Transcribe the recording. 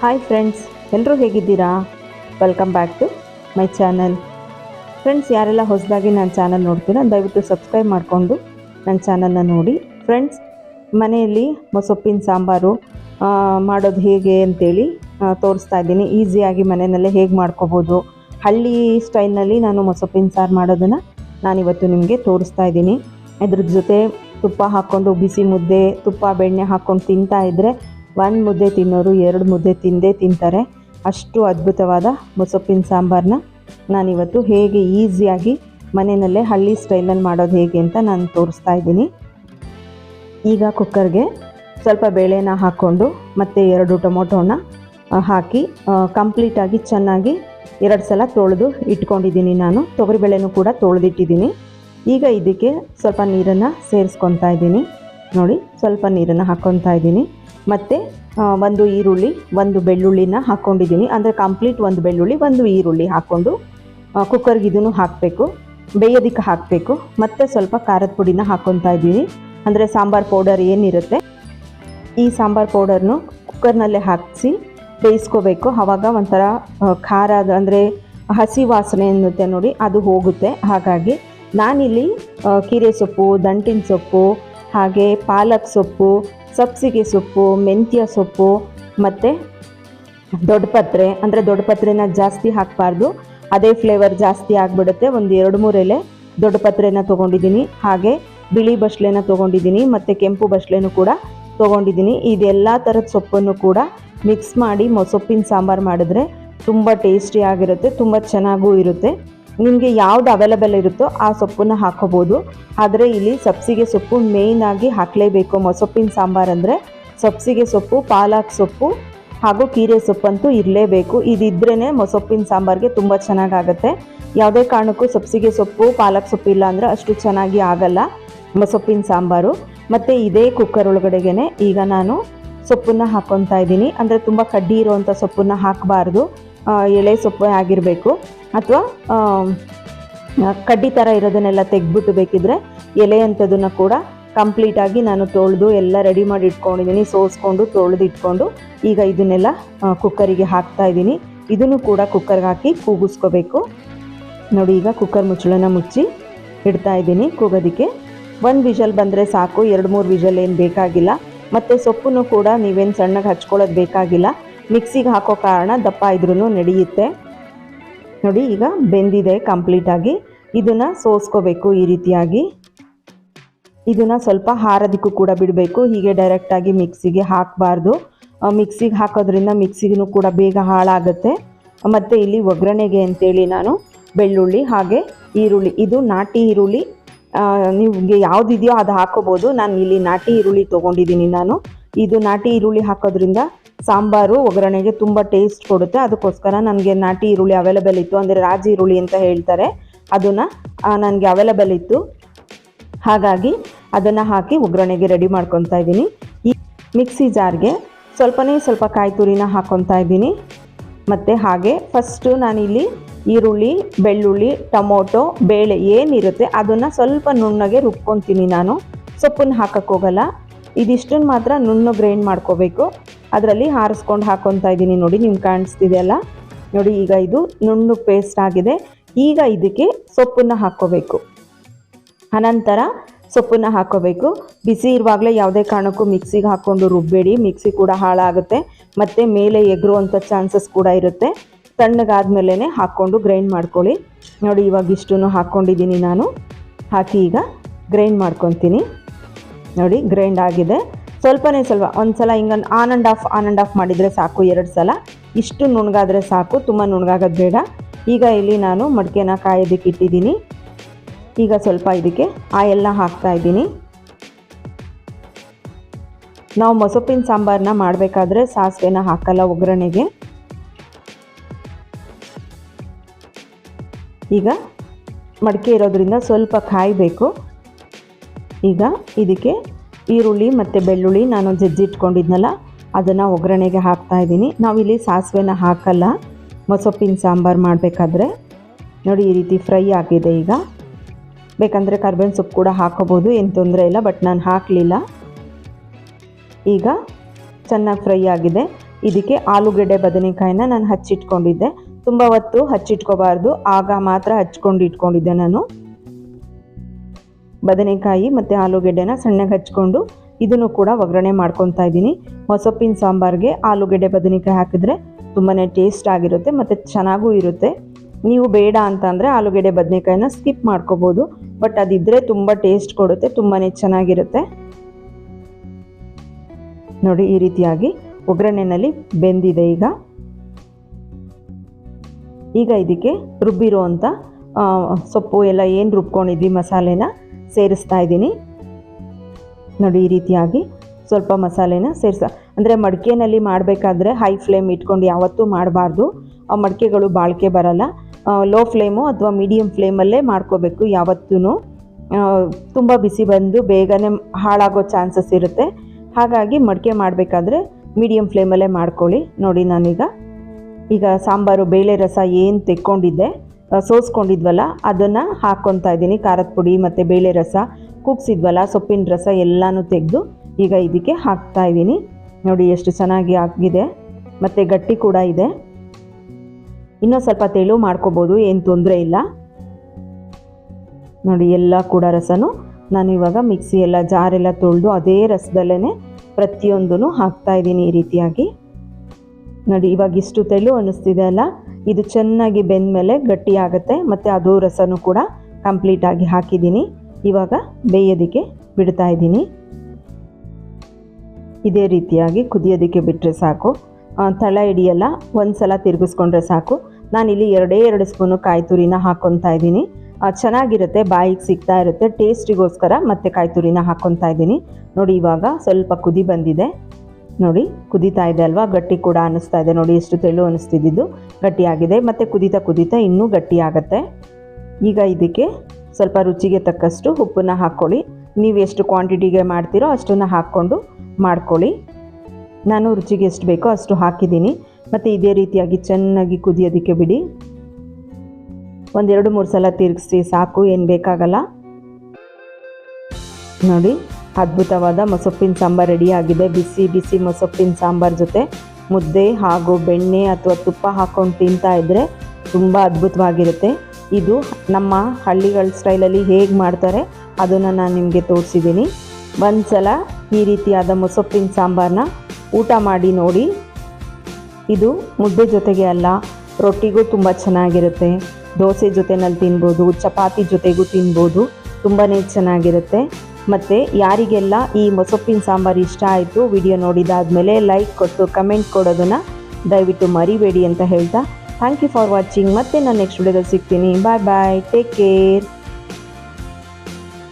Hi friends ಎಲ್ಲರೂ ಹೇಗಿದ್ದೀರಾ? Welcome back to my channel friends ಯಾರೆಲ್ಲ ಹೊಸದಾಗಿ ನನ್ನ ಚಾನಲ್ ನೋಡ್ತೀರಾ, ದಯವಿಟ್ಟು ಸಬ್ಸ್ಕ್ರೈಬ್ ಮಾಡಿಕೊಂಡು ನನ್ನ ಚಾನಲ್ನ ನೋಡಿ. ಫ್ರೆಂಡ್ಸ್ ಮನೆಯಲ್ಲಿ ಮೊಸೊಪ್ಪಿನ ಸಾಂಬಾರು ಮಾಡೋದು ಹೇಗೆ ಅಂತೇಳಿ ತೋರಿಸ್ತಾ ಇದ್ದೀನಿ. ಈಸಿಯಾಗಿ ಮನೆಯಲ್ಲೇ ಹೇಗೆ ಮಾಡ್ಕೋಬೋದು. ಹಳ್ಳಿ ಸ್ಟೈಲ್ನಲ್ಲಿ ನಾನು ಮೊಸೊಪ್ಪಿನ ಸಾರು ಮಾಡೋದನ್ನು ನಾನಿವತ್ತು ನಿಮಗೆ ತೋರಿಸ್ತಾ ಇದ್ದೀನಿ. ಇದ್ರ ಜೊತೆ ತುಪ್ಪ ಹಾಕ್ಕೊಂಡು, ಬಿಸಿ ಮುದ್ದೆ, ತುಪ್ಪ, ಬೆಣ್ಣೆ ಹಾಕ್ಕೊಂಡು ತಿಂತಾ ಇದ್ದರೆ ಒಂದು ಮುದ್ದೆ ತಿನ್ನೋರು ಎರಡು ಮುದ್ದೆ ತಿಂದೇ ತಿಂತಾರೆ. ಅಷ್ಟು ಅದ್ಭುತವಾದ ಮೊಸೊಪ್ಪಿನ ಸಾಂಬಾರನ್ನ ನಾನಿವತ್ತು ಹೇಗೆ ಈಸಿಯಾಗಿ ಮನೆಯಲ್ಲೇ ಹಳ್ಳಿ ಸ್ಟೈಲಲ್ಲಿ ಮಾಡೋದು ಹೇಗೆ ಅಂತ ನಾನು ತೋರಿಸ್ತಾ ಇದ್ದೀನಿ. ಈಗ ಕುಕ್ಕರ್ಗೆ ಸ್ವಲ್ಪ ಬೇಳೆನ ಹಾಕ್ಕೊಂಡು ಮತ್ತು ಎರಡು ಟೊಮೊಟೊನ ಹಾಕಿ ಕಂಪ್ಲೀಟಾಗಿ ಚೆನ್ನಾಗಿ ಎರಡು ಸಲ ತೊಳೆದು ಇಟ್ಕೊಂಡಿದ್ದೀನಿ ನಾನು. ತೊಗರಿಬೇಳೆನೂ ಕೂಡ ತೊಳೆದಿಟ್ಟಿದ್ದೀನಿ. ಈಗ ಇದಕ್ಕೆ ಸ್ವಲ್ಪ ನೀರನ್ನು ಸೇರಿಸ್ಕೊತಾ ಇದ್ದೀನಿ. ನೋಡಿ, ಸ್ವಲ್ಪ ನೀರನ್ನು ಹಾಕ್ಕೊತಾ ಇದ್ದೀನಿ. ಮತ್ತು ಒಂದು ಈರುಳ್ಳಿ, ಒಂದು ಬೆಳ್ಳುಳ್ಳಿನ ಹಾಕ್ಕೊಂಡಿದ್ದೀನಿ ಅಂದರೆ ಕಂಪ್ಲೀಟ್ ಒಂದು ಬೆಳ್ಳುಳ್ಳಿ, ಒಂದು ಈರುಳ್ಳಿ ಹಾಕ್ಕೊಂಡು ಕುಕ್ಕರ್ಗೆ ಇದನ್ನು ಹಾಕಬೇಕು. ಬೇಯೋದಕ್ಕೆ ಹಾಕಬೇಕು. ಮತ್ತು ಸ್ವಲ್ಪ ಖಾರದ ಪುಡಿನ ಹಾಕ್ಕೊತಾ ಇದ್ದೀನಿ. ಅಂದರೆ ಸಾಂಬಾರು ಪೌಡರ್ ಏನಿರುತ್ತೆ, ಈ ಸಾಂಬಾರು ಪೌಡರ್ನು ಕುಕ್ಕರ್ನಲ್ಲೇ ಹಾಕಿಸಿ ಬೇಯಿಸ್ಕೋಬೇಕು. ಆವಾಗ ಒಂಥರ ಖಾರ ಅಂದರೆ ಹಸಿ ವಾಸನೆ ಅನ್ನುತ್ತೆ ನೋಡಿ, ಅದು ಹೋಗುತ್ತೆ. ಹಾಗಾಗಿ ನಾನಿಲ್ಲಿ ಕೀರೆ ಸೊಪ್ಪು, ದಂಟಿನ ಸೊಪ್ಪು, ಹಾಗೆ ಪಾಲಕ್ ಸೊಪ್ಪು ಸಬ್ಸಿಗೆ ಸೊಪ್ಪು, ಮೆಂತ್ಯ ಸೊಪ್ಪು, ಮತ್ತು ದೊಡ್ಡಪತ್ರೆ ಅಂದರೆ ದೊಡ್ಡಪತ್ರೆನ ಜಾಸ್ತಿ ಹಾಕಬಾರ್ದು. ಅದೇ ಫ್ಲೇವರ್ ಜಾಸ್ತಿ ಆಗಿಬಿಡುತ್ತೆ. ಒಂದು ಎರಡು, ಮೂರು ಎಲೆ ದೊಡ್ಡ ಪತ್ರೆನ ತೊಗೊಂಡಿದ್ದೀನಿ. ಹಾಗೆ ಬಿಳಿ ಬಸ್ಲೆನ ತೊಗೊಂಡಿದ್ದೀನಿ, ಮತ್ತು ಕೆಂಪು ಬಸ್ಲೆನೂ ಕೂಡ ತೊಗೊಂಡಿದ್ದೀನಿ. ಇದೆಲ್ಲ ಥರದ ಸೊಪ್ಪನ್ನು ಕೂಡ ಮಿಕ್ಸ್ ಮಾಡಿ ಮೊಸೊಪ್ಪಿನ ಸಾಂಬಾರು ಮಾಡಿದ್ರೆ ತುಂಬ ಟೇಸ್ಟಿ ಆಗಿರುತ್ತೆ, ತುಂಬ ಚೆನ್ನಾಗೂ ಇರುತ್ತೆ. ನಿಮಗೆ ಯಾವ್ದು ಅವೈಲಬಲ್ ಇರುತ್ತೋ ಆ ಸೊಪ್ಪನ್ನ ಹಾಕೋಬೋದು. ಆದರೆ ಇಲ್ಲಿ ಸಬ್ಸಿಗೆ ಸೊಪ್ಪು ಮೇಯ್ನಾಗಿ ಹಾಕಲೇಬೇಕು. ಮೊಸೊಪ್ಪಿನ ಸಾಂಬಾರು ಅಂದರೆ ಸಬ್ಸಿಗೆ ಸೊಪ್ಪು, ಪಾಲಕ್ ಸೊಪ್ಪು ಹಾಗೂ ಕೀರೆ ಸೊಪ್ಪಂತೂ ಇರಲೇಬೇಕು. ಇದಿದ್ರೇ ಮೊಸೊಪ್ಪಿನ ಸಾಂಬಾರಿಗೆ ತುಂಬ ಚೆನ್ನಾಗಾಗತ್ತೆ. ಯಾವುದೇ ಕಾರಣಕ್ಕೂ ಸಬ್ಸಿಗೆ ಸೊಪ್ಪು, ಪಾಲಕ್ ಸೊಪ್ಪು ಇಲ್ಲ ಅಂದರೆ ಅಷ್ಟು ಚೆನ್ನಾಗಿ ಆಗಲ್ಲ ಮೊಸೊಪ್ಪಿನ ಸಾಂಬಾರು. ಮತ್ತು ಇದೇ ಕುಕ್ಕರ್ ಒಳಗಡೆಗೆ ಈಗ ನಾನು ಸೊಪ್ಪನ್ನು ಹಾಕ್ಕೊತಾ ಇದ್ದೀನಿ. ಅಂದರೆ ತುಂಬ ಕಡ್ಡಿ ಇರುವಂಥ ಸೊಪ್ಪನ್ನು ಹಾಕಬಾರ್ದು. ಎಳೆ ಸೊಪ್ಪು ಆಗಿರಬೇಕು ಅಥವಾ ಕಡ್ಡಿ ಥರ ಇರೋದನ್ನೆಲ್ಲ ತೆಗೆದ್ಬಿಟ್ಟು ಬೇಕಿದ್ರೆ ಎಲೆ ಅಂಥದನ್ನು ಕೂಡ ಕಂಪ್ಲೀಟಾಗಿ ನಾನು ತೊಳೆದು ಎಲ್ಲ ರೆಡಿ ಮಾಡಿ ಇಟ್ಕೊಂಡಿದ್ದೀನಿ, ಸೋಸ್ಕೊಂಡು ತೊಳೆದು ಇಟ್ಕೊಂಡು ಈಗ ಇದನ್ನೆಲ್ಲ ಕುಕ್ಕರಿಗೆ ಹಾಕ್ತಾ ಇದ್ದೀನಿ. ಇದನ್ನು ಕೂಡ ಕುಕ್ಕರ್ಗೆ ಹಾಕಿ ಕೂಗಿಸ್ಕೋಬೇಕು. ನೋಡಿ ಈಗ ಕುಕ್ಕರ್ ಮುಚ್ಚಳನ ಮುಚ್ಚಿ ಇಡ್ತಾ ಇದ್ದೀನಿ ಕೂಗೋದಕ್ಕೆ. ಒಂದು ವಿಷಲ್ ಬಂದರೆ ಸಾಕು, ಎರಡು ಮೂರು ವಿಷಲ್ ಏನು ಬೇಕಾಗಿಲ್ಲ. ಮತ್ತು ಸೊಪ್ಪನ್ನು ಕೂಡ ನೀವೇನು ಸಣ್ಣಗೆ ಹಚ್ಕೊಳ್ಳೋದು ಬೇಕಾಗಿಲ್ಲ. ಮಿಕ್ಸಿಗೆ ಹಾಕೋ ಕಾರಣ ದಪ್ಪ ಇದ್ರೂ ನಡೆಯುತ್ತೆ. ನೋಡಿ, ಈಗ ಬೆಂದಿದೆ ಕಂಪ್ಲೀಟಾಗಿ ಇದನ್ನು ಸೋಸ್ಕೋಬೇಕು ಈ ರೀತಿಯಾಗಿ. ಇದನ್ನು ಸ್ವಲ್ಪ ಹಾರೋದಕ್ಕೂ ಕೂಡ ಬಿಡಬೇಕು. ಹೀಗೆ ಡೈರೆಕ್ಟಾಗಿ ಮಿಕ್ಸಿಗೆ ಹಾಕಬಾರ್ದು. ಮಿಕ್ಸಿಗೆ ಹಾಕೋದ್ರಿಂದ ಮಿಕ್ಸಿಗೂ ಕೂಡ ಬೇಗ ಹಾಳಾಗುತ್ತೆ. ಮತ್ತು ಇಲ್ಲಿ ಒಗ್ಗರಣೆಗೆ ಅಂತೇಳಿ ನಾನು ಬೆಳ್ಳುಳ್ಳಿ ಹಾಗೆ ಈರುಳ್ಳಿ, ಇದು ನಾಟಿ ಈರುಳ್ಳಿ. ನಿಮಗೆ ಯಾವುದಿದೆಯೋ ಅದು ಹಾಕೋಬೋದು. ನಾನು ಇಲ್ಲಿ ನಾಟಿ ಈರುಳ್ಳಿ ತೊಗೊಂಡಿದ್ದೀನಿ ನಾನು. ಇದು ನಾಟಿ ಈರುಳ್ಳಿ ಹಾಕೋದ್ರಿಂದ ಸಾಂಬಾರು ಒಗ್ಗರಣೆಗೆ ತುಂಬ ಟೇಸ್ಟ್ ಕೊಡುತ್ತೆ. ಅದಕ್ಕೋಸ್ಕರ ನನಗೆ ನಾಟಿ ಈರುಳ್ಳಿ ಅವೈಲೇಬಲ್ ಇತ್ತು. ಅಂದರೆ ರಾಜಿ ಈರುಳ್ಳಿ ಅಂತ ಹೇಳ್ತಾರೆ. ಅದನ್ನು ನನಗೆ ಅವೈಲೇಬಲ್ ಇತ್ತು. ಹಾಗಾಗಿ ಅದನ್ನು ಹಾಕಿ ಒಗ್ಗರಣೆಗೆ ರೆಡಿ ಮಾಡ್ಕೊತಾ ಇದ್ದೀನಿ. ಈ ಮಿಕ್ಸಿ ಜಾರ್ಗೆ ಸ್ವಲ್ಪನೇ ಸ್ವಲ್ಪ ಕಾಯಿ ತುರಿನ ಹಾಕ್ಕೊತಾ ಇದ್ದೀನಿ. ಮತ್ತು ಹಾಗೆ ಫಸ್ಟು ನಾನಿಲ್ಲಿ ಈರುಳ್ಳಿ, ಬೆಳ್ಳುಳ್ಳಿ, ಟೊಮೊಟೊ, ಬೇಳೆ ಏನಿರುತ್ತೆ ಅದನ್ನು ಸ್ವಲ್ಪ ನುಣ್ಣಗೆ ರುಬ್ಕೊತೀನಿ ನಾನು. ಸೊಪ್ಪನ್ನು ಹಾಕೋಕ್ಕೋಗಲ್ಲ. ಇದಿಷ್ಟನ್ನು ಮಾತ್ರ ನುಣ್ಣು ಗ್ರೈಂಡ್ ಮಾಡ್ಕೋಬೇಕು. ಅದರಲ್ಲಿ ಹಾರಿಸ್ಕೊಂಡು ಹಾಕ್ಕೊತಾ ಇದ್ದೀನಿ ನೋಡಿ, ನಿಮ್ಗೆ ಕಾಣಿಸ್ತಿದೆಯಲ್ಲ? ನೋಡಿ, ಈಗ ಇದು ನುಣ್ಣು ಪೇಸ್ಟ್ ಆಗಿದೆ. ಈಗ ಇದಕ್ಕೆ ಸೊಪ್ಪನ್ನು ಹಾಕ್ಕೋಬೇಕು. ಅನಂತರ ಸೊಪ್ಪನ್ನ ಹಾಕೋಬೇಕು ಬಿಸಿ ಇರುವಾಗಲೇ ಯಾವುದೇ ಕಾರಣಕ್ಕೂ ಮಿಕ್ಸಿಗೆ ಹಾಕ್ಕೊಂಡು ರುಬ್ಬೇಡಿ. ಮಿಕ್ಸಿ ಕೂಡ ಹಾಳಾಗುತ್ತೆ. ಮತ್ತು ಮೇಲೆ ಎಗರುವಂಥ ಚಾನ್ಸಸ್ ಕೂಡ ಇರುತ್ತೆ. ತಣ್ಣಗಾದ್ಮೇಲೆ ಹಾಕ್ಕೊಂಡು ಗ್ರೈಂಡ್ ಮಾಡ್ಕೊಳ್ಳಿ. ನೋಡಿ, ಇವಾಗ ಇಷ್ಟನ್ನು ಹಾಕ್ಕೊಂಡಿದ್ದೀನಿ ನಾನು. ಹಾಕಿ ಈಗ ಗ್ರೈಂಡ್ ಮಾಡ್ಕೊತೀನಿ ನೋಡಿ, ಗ್ರೈಂಡ್ ಆಗಿದೆ. ಸ್ವಲ್ಪನೇ ಸ್ವಲ್ಪ ಒಂದು ಸಲ ಹಿಂಗೆ on and off on and off ಮಾಡಿದರೆ ಸಾಕು, ಎರಡು ಸಲ. ಇಷ್ಟು ನುಣ್ಗಾದರೆ ಸಾಕು, ತುಂಬ ನುಣ್ಗಾಗೋದು ಬೇಡ. ಈಗ ಇಲ್ಲಿ ನಾನು ಮಡಿಕೆನ ಕಾಯೋದಕ್ಕೆ ಇಟ್ಟಿದ್ದೀನಿ. ಈಗ ಸ್ವಲ್ಪ ಇದಕ್ಕೆ ಆಯಲ್ನ ಹಾಕ್ತಾ ಇದ್ದೀನಿ. ನಾವು ಮೊಸಪ್ಪಿನ ಸಾಂಬಾರನ್ನ ಮಾಡಬೇಕಾದ್ರೆ ಸಾಸಿವೆನ ಹಾಕಲ್ಲ ಒಗ್ಗರಣೆಗೆ. ಈಗ ಮಡಿಕೆ ಇರೋದ್ರಿಂದ ಸ್ವಲ್ಪ ಕಾಯಬೇಕು. ಈಗ ಇದಕ್ಕೆ ಈರುಳ್ಳಿ ಮತ್ತು ಬೆಳ್ಳುಳ್ಳಿ ನಾನು ಜಜ್ಜಿಟ್ಕೊಂಡಿದ್ನಲ್ಲ, ಅದನ್ನು ಒಗ್ಗರಣೆಗೆ ಹಾಕ್ತಾ ಇದ್ದೀನಿ. ನಾವಿಲ್ಲಿ ಸಾಸಿವೆನ ಹಾಕಲ್ಲ, ಮೊಸೊಪ್ಪಿನ ಸಾಂಬಾರು ಮಾಡಬೇಕಾದ್ರೆ. ನೋಡಿ, ಈ ರೀತಿ ಫ್ರೈ ಆಗಿದೆ ಈಗ. ಬೇಕಂದರೆ ಕರ್ಬೇವಿನ ಸೊಪ್ಪು ಕೂಡ ಹಾಕೋಬೋದು, ಏನು ತೊಂದರೆ ಇಲ್ಲ, ಬಟ್ ನಾನು ಹಾಕಲಿಲ್ಲ. ಈಗ ಚೆನ್ನಾಗಿ ಫ್ರೈ ಆಗಿದೆ. ಇದಕ್ಕೆ ಆಲೂಗಡ್ಡೆ ಬದನೆಕಾಯಿನ ನಾನು ಹಚ್ಚಿಟ್ಕೊಂಡಿದ್ದೆ. ತುಂಬ ಹೊತ್ತು ಹಚ್ಚಿಟ್ಕೋಬಾರ್ದು, ಆಗ ಮಾತ್ರ ಹಚ್ಕೊಂಡು ಇಟ್ಕೊಂಡಿದ್ದೆ ನಾನು. ಬದನೆಕಾಯಿ ಮತ್ತು ಆಲೂಗೆಡ್ಡೆನ ಸಣ್ಣಗೆ ಹಚ್ಕೊಂಡು ಇದನ್ನು ಕೂಡ ಒಗ್ಗರಣೆ ಮಾಡ್ಕೊತಾ ಇದ್ದೀನಿ. ಹೊಸೊಪ್ಪಿನ ಸಾಂಬಾರ್ಗೆ ಆಲೂಗೆಡ್ಡೆ ಬದನೆಕಾಯಿ ಹಾಕಿದ್ರೆ ತುಂಬಾ ಟೇಸ್ಟ್ ಆಗಿರುತ್ತೆ ಮತ್ತು ಚೆನ್ನಾಗೂ ಇರುತ್ತೆ. ನೀವು ಬೇಡ ಅಂತಂದರೆ ಆಲೂಗೆಡ್ಡೆ ಬದನೆಕಾಯಿನ ಸ್ಕಿಪ್ ಮಾಡ್ಕೋಬೋದು. ಬಟ್ ಅದಿದ್ದರೆ ತುಂಬ ಟೇಸ್ಟ್ ಕೊಡುತ್ತೆ ತುಂಬಾ ಚೆನ್ನಾಗಿರುತ್ತೆ. ನೋಡಿ ಈ ರೀತಿಯಾಗಿ ಒಗ್ಗರಣೆನಲ್ಲಿ ಬೆಂದಿದೆ ಈಗ. ಈಗ ಇದಕ್ಕೆ ರುಬ್ಬಿರೋ ಅಂಥ ಸೊಪ್ಪು ಎಲ್ಲ ಏನು ರುಬ್ಕೊಂಡಿದ್ವಿ ಮಸಾಲೆನ ಸೇರಿಸ್ತಾ ಇದ್ದೀನಿ. ನೋಡಿ, ಈ ರೀತಿಯಾಗಿ ಸ್ವಲ್ಪ ಮಸಾಲೆನ ಸೇರಿಸ, ಅಂದರೆ ಮಡಿಕೆನಲ್ಲಿ ಮಾಡಬೇಕಾದ್ರೆ ಹೈ ಫ್ಲೇಮ್ ಇಟ್ಕೊಂಡು ಯಾವತ್ತೂ ಮಾಡಬಾರ್ದು. ಆ ಮಡಿಕೆಗಳು ಬಾಳಿಕೆ ಬರಲ್ಲ. ಲೋ ಫ್ಲೇಮು ಅಥವಾ ಮೀಡಿಯಮ್ ಫ್ಲೇಮಲ್ಲೇ ಮಾಡ್ಕೋಬೇಕು ಯಾವತ್ತೂ ತುಂಬ ಬಿಸಿ ಬಂದು ಬೇಗನೆ ಹಾಳಾಗೋ ಚಾನ್ಸಸ್ ಇರುತ್ತೆ. ಹಾಗಾಗಿ ಮಡಿಕೆ ಮಾಡಬೇಕಾದ್ರೆ ಮೀಡಿಯಮ್ ಫ್ಲೇಮಲ್ಲೇ ಮಾಡ್ಕೊಳ್ಳಿ. ನೋಡಿ, ನಾನೀಗ, ಈಗ ಸಾಂಬಾರು, ಬೇಳೆ ರಸ ಏನು ತೆಕ್ಕೊಂಡಿದ್ದೆ ಸೋಸ್ಕೊಂಡಿದ್ವಲ್ಲ, ಅದನ್ನು ಹಾಕ್ಕೊತಾ ಇದ್ದೀನಿ. ಖಾರದ ಪುಡಿ ಮತ್ತು ಬೇಳೆ ರಸ, ಕುಗ್ಸಿದ್ವಲ್ಲ, ಸೊಪ್ಪಿನ ರಸ ಎಲ್ಲನೂ ತೆಗೆದು ಈಗ ಇದಕ್ಕೆ ಹಾಕ್ತಾ ಇದ್ದೀನಿ. ನೋಡಿ ಎಷ್ಟು ಚೆನ್ನಾಗಿ ಆಗಿದೆ. ಮತ್ತು ಗಟ್ಟಿ ಕೂಡ ಇದೆ. ಇನ್ನೂ ಸ್ವಲ್ಪ ತೆಳು ಮಾಡ್ಕೋಬೋದು, ಏನು ತೊಂದರೆ ಇಲ್ಲ. ನೋಡಿ, ಎಲ್ಲ ಕೂಡ ರಸನೂ ನಾನು ಇವಾಗ ಮಿಕ್ಸಿ ಎಲ್ಲ ಜಾರೆಲ್ಲ ತೊಳೆದು ಅದೇ ರಸದಲ್ಲೇ ಪ್ರತಿಯೊಂದೂ ಹಾಕ್ತಾ ಇದ್ದೀನಿ ಈ ರೀತಿಯಾಗಿ. ನೋಡಿ, ಇವಾಗ ಇಷ್ಟು ತೆಳು ಅನ್ನಿಸ್ತಿದೆ ಅಲ್ಲ? ಇದು ಚೆನ್ನಾಗಿ ಬೆಂದ ಮೇಲೆ ಗಟ್ಟಿ ಆಗುತ್ತೆ, ಮತ್ತು ಅದು ರಸನೂ ಕೂಡ ಕಂಪ್ಲೀಟಾಗಿ ಹಾಕಿದ್ದೀನಿ. ಇವಾಗ ಬೇಯೋದಕ್ಕೆ ಬಿಡ್ತಾ ಇದ್ದೀನಿ. ಇದೇ ರೀತಿಯಾಗಿ ಕುದಿಯೋದಕ್ಕೆ ಬಿಟ್ಟರೆ ಸಾಕು. ತಳ ಹಿಡಿಯಲ್ಲ ಒಂದು ಸಲ ತಿರುಗಿಸ್ಕೊಂಡ್ರೆ ಸಾಕು. ನಾನಿಲ್ಲಿ ಎರಡೇ ಎರಡು ಸ್ಪೂನು ಕಾಯಿ ತುರಿನ ಹಾಕ್ಕೊತಾ ಇದ್ದೀನಿ. ಚೆನ್ನಾಗಿರುತ್ತೆ, ಬಾಯಿಗೆ ಸಿಗ್ತಾ ಇರುತ್ತೆ ಟೇಸ್ಟಿಗೋಸ್ಕರ ಮತ್ತೆ ಕಾಯಿ ತುರಿನ ಹಾಕ್ಕೊತಾ ಇದ್ದೀನಿ. ನೋಡಿ, ಇವಾಗ ಸ್ವಲ್ಪ ಕುದಿ ಬಂದಿದೆ. ನೋಡಿ, ಕುದೀತಾ ಇದೆ ಅಲ್ವಾ? ಗಟ್ಟಿ ಕೂಡ ಅನ್ನಿಸ್ತಾ ಇದೆ ನೋಡಿ ಎಷ್ಟು ತೆಳು ಅನ್ನಿಸ್ತಿದ್ದು ಗಟ್ಟಿಯಾಗಿದೆ, ಮತ್ತು ಕುದೀತಾ ಕುದೀತಾ ಇನ್ನೂ ಗಟ್ಟಿಯಾಗತ್ತೆ. ಈಗ ಇದಕ್ಕೆ ಸ್ವಲ್ಪ ರುಚಿಗೆ ತಕ್ಕಷ್ಟು ಉಪ್ಪನ್ನು ಹಾಕ್ಕೊಳ್ಳಿ. ನೀವು ಎಷ್ಟು ಕ್ವಾಂಟಿಟಿಗೆ ಮಾಡ್ತೀರೋ ಅಷ್ಟನ್ನು ಹಾಕ್ಕೊಂಡು ಮಾಡ್ಕೊಳ್ಳಿ. ನಾನು ರುಚಿಗೆ ಎಷ್ಟು ಬೇಕೋ ಅಷ್ಟು ಹಾಕಿದ್ದೀನಿ. ಮತ್ತು ಇದೇ ರೀತಿಯಾಗಿ ಚೆನ್ನಾಗಿ ಕುದಿಯೋದಕ್ಕೆ ಬಿಡಿ. ಒಂದೆರಡು ಮೂರು ಸಲ ತಿರುಗಿಸಿ ಸಾಕು, ಏನು ಬೇಕಾಗಲ್ಲ. ನೋಡಿ ಅದ್ಭುತವಾದ ಮೊಸೊಪ್ಪಿನ ಸಾಂಬಾರು ರೆಡಿಯಾಗಿದೆ. ಬಿಸಿ ಬಿಸಿ ಮೊಸೊಪ್ಪಿನ ಸಾಂಬಾರು ಜೊತೆ ಮುದ್ದೆ ಹಾಗೂ ಬೆಣ್ಣೆ ಅಥವಾ ತುಪ್ಪ ಹಾಕ್ಕೊಂಡು ತಿಂತಾ ಇದ್ದರೆ ತುಂಬ ಅದ್ಭುತವಾಗಿರುತ್ತೆ. ಇದು ನಮ್ಮ ಹಳ್ಳಿಗಳ ಸ್ಟೈಲಲ್ಲಿ ಹೇಗೆ ಮಾಡ್ತಾರೆ ಅದನ್ನು ನಾನು ನಿಮಗೆ ತೋರಿಸಿದ್ದೀನಿ ಒಂದು ಸಲ ಈ ರೀತಿಯಾದ ಮೊಸೊಪ್ಪಿನ ಸಾಂಬಾರನ್ನ ಊಟ ಮಾಡಿ ನೋಡಿ. ಇದು ಮುದ್ದೆ ಜೊತೆಗೆ ಅಲ್ಲ, ರೊಟ್ಟಿಗೂ ತುಂಬ ಚೆನ್ನಾಗಿರುತ್ತೆ. ದೋಸೆ ಜೊತೆನಲ್ಲಿ ತಿನ್ಬೋದು, ಚಪಾತಿ ಜೊತೆಗೂ ತಿನ್ಬೋದು ತುಂಬಾ ಚೆನ್ನಾಗಿರುತ್ತೆ. ಮತ್ತು ಯಾರಿಗೆಲ್ಲ ಈ ಮೊಸೊಪ್ಪಿನ ಸಾಂಬಾರು ಇಷ್ಟ ಆಯಿತು ವಿಡಿಯೋ ನೋಡಿದಾದ್ಮೇಲೆ ಲೈಕ್ ಕೊಟ್ಟು ಕಮೆಂಟ್ ಕೊಡೋದನ್ನು ದಯವಿಟ್ಟು ಮರಿಬೇಡಿ ಅಂತ ಹೇಳ್ತಾ. ಥ್ಯಾಂಕ್ ಯು ಫಾರ್ ವಾಚಿಂಗ್ ಮತ್ತೆ ನಾನು ನೆಕ್ಸ್ಟ್ ವಿಡಿಯೋದಲ್ಲಿ ಸಿಗ್ತೀನಿ. ಬಾಯ್ ಬಾಯ್ ಟೇಕ್ ಕೇರ್